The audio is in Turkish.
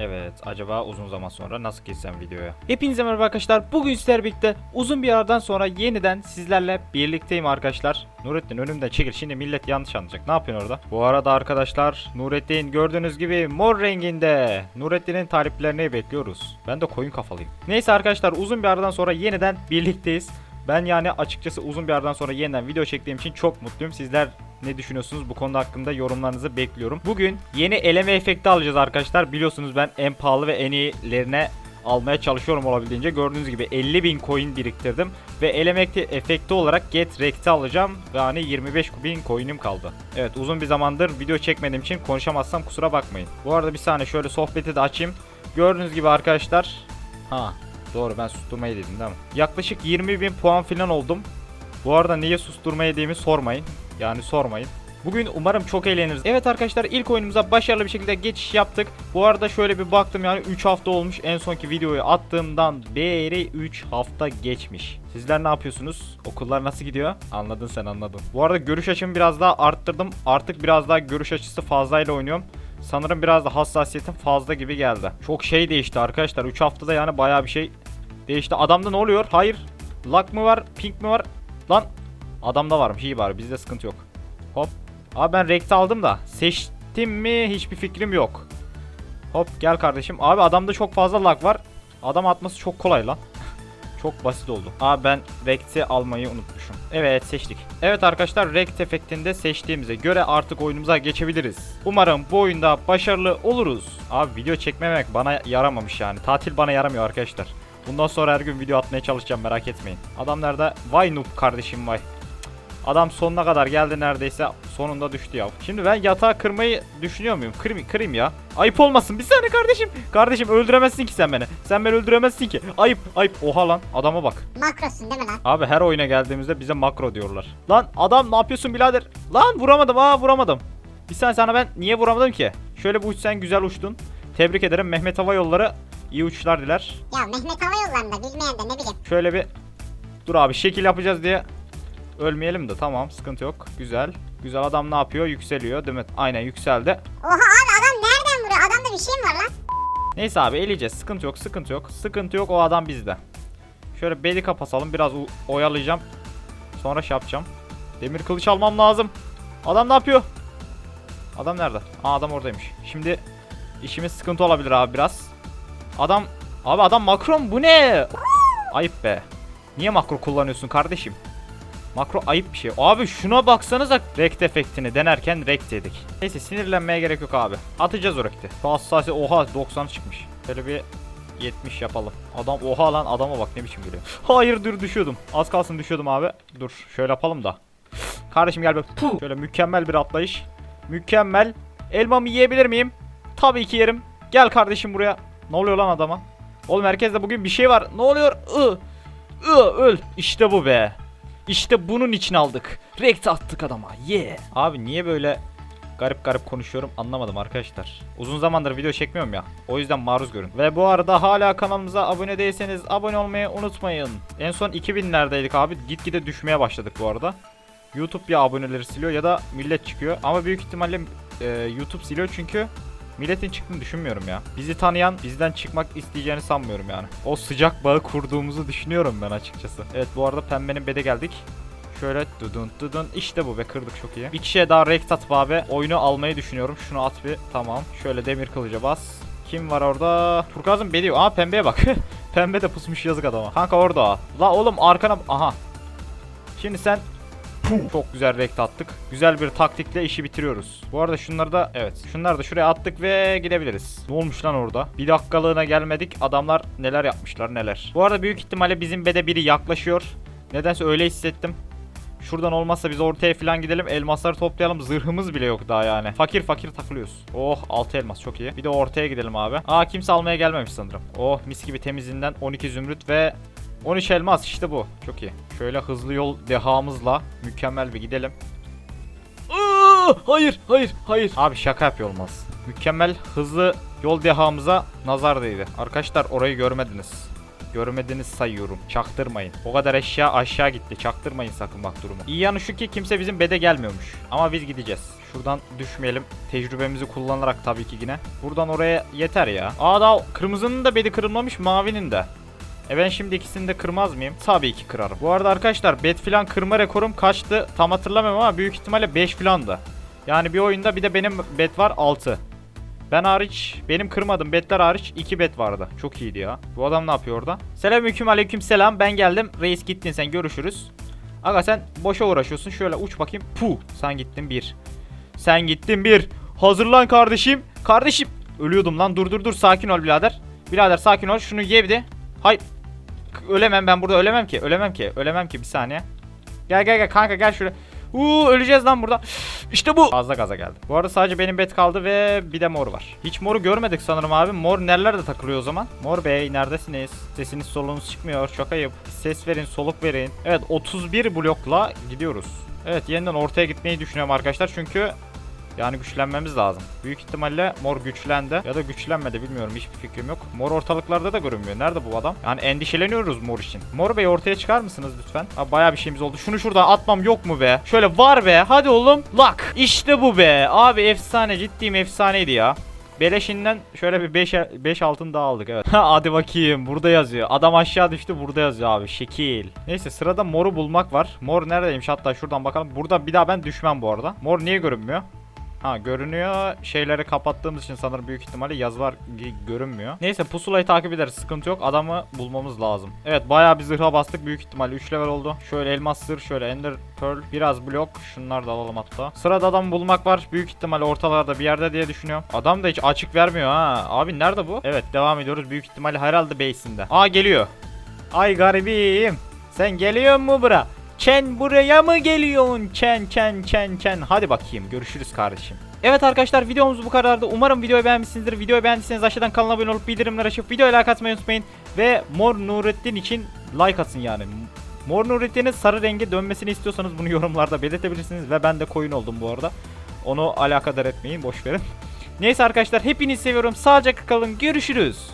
Evet, acaba uzun zaman sonra nasıl geçsem videoya? Hepinize merhaba arkadaşlar. Bugün sizlerle birlikte uzun bir aradan sonra yeniden sizlerle birlikteyim arkadaşlar. Nurettin önümden çekil. Şimdi millet yanlış anlayacak. Ne yapıyorsun orada? Bu arada arkadaşlar Nurettin gördüğünüz gibi mor renginde. Nurettin'in taliplerini bekliyoruz. Ben de koyun kafalıyım. Neyse arkadaşlar uzun bir aradan sonra yeniden birlikteyiz. Ben yani açıkçası uzun bir aradan sonra yeniden video çektiğim için çok mutluyum. Sizler ne düşünüyorsunuz bu konuda hakkında yorumlarınızı bekliyorum. Bugün yeni eleme efekti alacağız arkadaşlar. Biliyorsunuz ben en pahalı ve en iyilerine almaya çalışıyorum olabildiğince. Gördüğünüz gibi 50.000 coin biriktirdim. Ve eleme efekti olarak Get Rect'i alacağım. Ve hani 25.000 coin'im kaldı. Evet uzun bir zamandır video çekmediğim için konuşamazsam kusura bakmayın. Bu arada bir saniye şöyle sohbeti de açayım. Gördüğünüz gibi arkadaşlar. Ha doğru ben susturmayı dedim değil mi? Yaklaşık 20.000 puan falan oldum. Bu arada niye susturma yediğimi sormayın. Yani sormayın. Bugün umarım çok eğleniriz. Evet arkadaşlar ilk oyunumuza başarılı bir şekilde geçiş yaptık. Bu arada şöyle bir baktım yani 3 hafta olmuş. En sonki videoyu attığımdan beri 3 hafta geçmiş. Sizler ne yapıyorsunuz? Okullar nasıl gidiyor? Anladın sen anladın. Bu arada görüş açımı biraz daha arttırdım. Artık biraz daha görüş açısı fazlayla oynuyorum. Sanırım biraz da hassasiyetim fazla gibi geldi. Çok şey değişti arkadaşlar. 3 haftada yani bayağı bir şey değişti. Adamda ne oluyor? Hayır. Luck mı var? Pink mi var? Lan Adamda varmış iyi bari bizde sıkıntı yok. Hop. Abi ben Rekt aldım da seçtim mi hiçbir fikrim yok. Hop gel kardeşim. Abi adamda çok fazla lag var. Adam atması çok kolay lan. çok basit oldu. Abi ben Rekt'i almayı unutmuşum. Evet seçtik. Evet arkadaşlar Rekt efektinde seçtiğimize göre artık oyunumuza geçebiliriz. Umarım bu oyunda başarılı oluruz. Abi video çekmemek bana yaramamış yani. Tatil bana yaramıyor arkadaşlar. Bundan sonra her gün video atmaya çalışacağım merak etmeyin. Adam nerede? Vay noob kardeşim vay. Adam sonuna kadar geldi neredeyse sonunda düştü ya. Şimdi ben yatağı kırmayı düşünüyor muyum? Kırayım, kırayım ya. Ayıp olmasın bir saniye kardeşim. Kardeşim öldüremezsin ki sen beni. Sen beni öldüremezsin ki. Ayıp ayıp. Oha lan adama bak. Makrosun değil mi lan? Abi her oyuna geldiğimizde bize makro diyorlar. Lan adam ne yapıyorsun birader? Lan vuramadım ha vuramadım. Bir saniye sana ben niye vuramadım ki? Şöyle bir uç sen güzel uçtun. Tebrik ederim Mehmet Hava Yolları iyi uçuşlar diler. Ya Mehmet Hava Yolları'nda bilmeyen de ne bileyim. Şöyle bir dur abi şekil yapacağız diye ölmeyelim de tamam sıkıntı yok. Güzel. Güzel adam ne yapıyor? Yükseliyor değil mi? Aynen yükseldi. Oha abi adam nereden vuruyor? Adamda bir şey mi var lan? Neyse abi eleyeceğiz. Sıkıntı yok, sıkıntı yok. Sıkıntı yok o adam bizde. Şöyle beli kapatalım. Biraz oyalayacağım. Sonra şey yapacağım. Demir kılıç almam lazım. Adam ne yapıyor? Adam nerede? Aa adam oradaymış. Şimdi işimiz sıkıntı olabilir abi biraz. Adam abi adam makro mu? Bu ne? Ayıp be. Niye makro kullanıyorsun kardeşim? Makro ayıp bir şey. Abi şuna baksanıza rekt efektini denerken rekt yedik. Neyse sinirlenmeye gerek yok abi. Atacağız o rekti. Şu hassasiyet oha 90 çıkmış. Şöyle bir 70 yapalım. Adam oha lan adama bak ne biçim geliyor. Hayır dur düşüyordum. Az kalsın düşüyordum abi. Dur şöyle yapalım da. Kardeşim gel bak. Puh. Şöyle mükemmel bir atlayış. Mükemmel. Elmamı yiyebilir miyim? Tabii ki yerim. Gel kardeşim buraya. Ne oluyor lan adama? Oğlum herkeste bugün bir şey var. Ne oluyor? I. I öl. İşte bu be. İşte bunun için aldık. Rekt attık adama. Yeah. Abi niye böyle garip garip konuşuyorum anlamadım arkadaşlar. Uzun zamandır video çekmiyorum ya. O yüzden maruz görün. Ve bu arada hala kanalımıza abone değilseniz abone olmayı unutmayın. En son 2000'lerdeydik abi. Gitgide düşmeye başladık bu arada. YouTube ya aboneleri siliyor ya da millet çıkıyor. Ama büyük ihtimalle e, YouTube siliyor çünkü milletin çıktığını düşünmüyorum ya. Bizi tanıyan bizden çıkmak isteyeceğini sanmıyorum yani. O sıcak bağı kurduğumuzu düşünüyorum ben açıkçası. Evet bu arada pembenin bede geldik. Şöyle dudun dudun işte bu be kırdık çok iyi. Bir kişiye daha rekt atıp abi oyunu almayı düşünüyorum. Şunu at bir tamam. Şöyle demir kılıca bas. Kim var orada? Furkan'ın bedi. Aa pembeye bak. Pembe de pusmuş yazık adama. Kanka orada. La oğlum arkana... Aha. Şimdi sen çok güzel rekt attık. Güzel bir taktikle işi bitiriyoruz. Bu arada şunları da evet. Şunları da şuraya attık ve gidebiliriz. Ne olmuş lan orada? Bir dakikalığına gelmedik. Adamlar neler yapmışlar neler. Bu arada büyük ihtimalle bizim bede biri yaklaşıyor. Nedense öyle hissettim. Şuradan olmazsa biz ortaya falan gidelim. Elmasları toplayalım. Zırhımız bile yok daha yani. Fakir fakir takılıyoruz. Oh 6 elmas çok iyi. Bir de ortaya gidelim abi. Aa kimse almaya gelmemiş sanırım. Oh mis gibi temizinden 12 zümrüt ve 13 elmas işte bu. Çok iyi. Şöyle hızlı yol dehamızla mükemmel bir gidelim. Aa, hayır, hayır, hayır. Abi şaka yapıyor olmaz. Mükemmel hızlı yol dehamıza nazar değdi. Arkadaşlar orayı görmediniz. Görmediğiniz sayıyorum. Çaktırmayın. O kadar eşya aşağı gitti. Çaktırmayın sakın bak durumu. İyi yanı şu ki kimse bizim bede gelmiyormuş. Ama biz gideceğiz. Şuradan düşmeyelim. Tecrübemizi kullanarak tabii ki yine. Buradan oraya yeter ya. Aa daha kırmızının da bedi kırılmamış mavinin de. E ben şimdi ikisini de kırmaz mıyım? Tabii ki kırarım. Bu arada arkadaşlar bet filan kırma rekorum kaçtı? Tam hatırlamıyorum ama büyük ihtimalle 5 filandı. Yani bir oyunda bir de benim bet var 6. Ben hariç, benim kırmadım betler hariç 2 bet vardı. Çok iyiydi ya. Bu adam ne yapıyor orada? Selamünaleyküm aleyküm selam. Ben geldim. Reis gittin sen görüşürüz. Aga sen boşa uğraşıyorsun. Şöyle uç bakayım. Puh. Sen gittin bir. Sen gittin bir. Hazırlan kardeşim. Kardeşim. Ölüyordum lan. Dur dur dur. Sakin ol birader. Birader sakin ol. Şunu ye bir de. Hay. Ölemem ben burada ölemem ki. Ölemem ki. Ölemem ki bir saniye. Gel gel gel kanka gel şuraya. Uuu öleceğiz lan burada. İşte bu. Fazla gaza geldi. Bu arada sadece benim bet kaldı ve bir de mor var. Hiç moru görmedik sanırım abi. Mor nerelerde takılıyor o zaman? Mor bey neredesiniz? Sesiniz soluğunuz çıkmıyor. Çok ayıp. Ses verin, soluk verin. Evet 31 blokla gidiyoruz. Evet yeniden ortaya gitmeyi düşünüyorum arkadaşlar. Çünkü yani güçlenmemiz lazım. Büyük ihtimalle mor güçlendi ya da güçlenmedi bilmiyorum hiçbir fikrim yok. Mor ortalıklarda da görünmüyor. Nerede bu adam? Yani endişeleniyoruz mor için. Mor bey ortaya çıkar mısınız lütfen? Abi bayağı bir şeyimiz oldu. Şunu şuradan atmam yok mu be? Şöyle var be. Hadi oğlum. Lak. İşte bu be. Abi efsane ciddiyim efsaneydi ya. Beleşinden şöyle bir 5 5 altın daha aldık evet. Hadi bakayım burada yazıyor. Adam aşağı düştü burada yazıyor abi. Şekil. Neyse sırada moru bulmak var. Mor neredeymiş hatta şuradan bakalım. Burada bir daha ben düşmem bu arada. Mor niye görünmüyor? Ha görünüyor. Şeyleri kapattığımız için sanırım büyük ihtimalle yazılar görünmüyor. Neyse pusulayı takip ederiz. Sıkıntı yok. Adamı bulmamız lazım. Evet bayağı bir zırha bastık. Büyük ihtimalle 3 level oldu. Şöyle elmas zırh, şöyle ender pearl, biraz blok. Şunları da alalım hatta. Sırada adam bulmak var. Büyük ihtimalle ortalarda bir yerde diye düşünüyorum. Adam da hiç açık vermiyor ha. Abi nerede bu? Evet devam ediyoruz. Büyük ihtimalle herhalde base'inde. Aa geliyor. Ay garibim. Sen geliyor mu bura? Çen buraya mı geliyorsun? Çen çen çen çen. Hadi bakayım görüşürüz kardeşim. Evet arkadaşlar videomuz bu kadardı. Umarım videoyu beğenmişsinizdir. Videoyu beğendiyseniz aşağıdan kanala abone olup bildirimleri açıp videoya like atmayı unutmayın. Ve Mor Nurettin için like atın yani. Mor Nurettin'in sarı rengi dönmesini istiyorsanız bunu yorumlarda belirtebilirsiniz. Ve ben de koyun oldum bu arada. Onu alakadar etmeyin boş verin. Neyse arkadaşlar hepinizi seviyorum. Sağlıcakla kalın. Görüşürüz.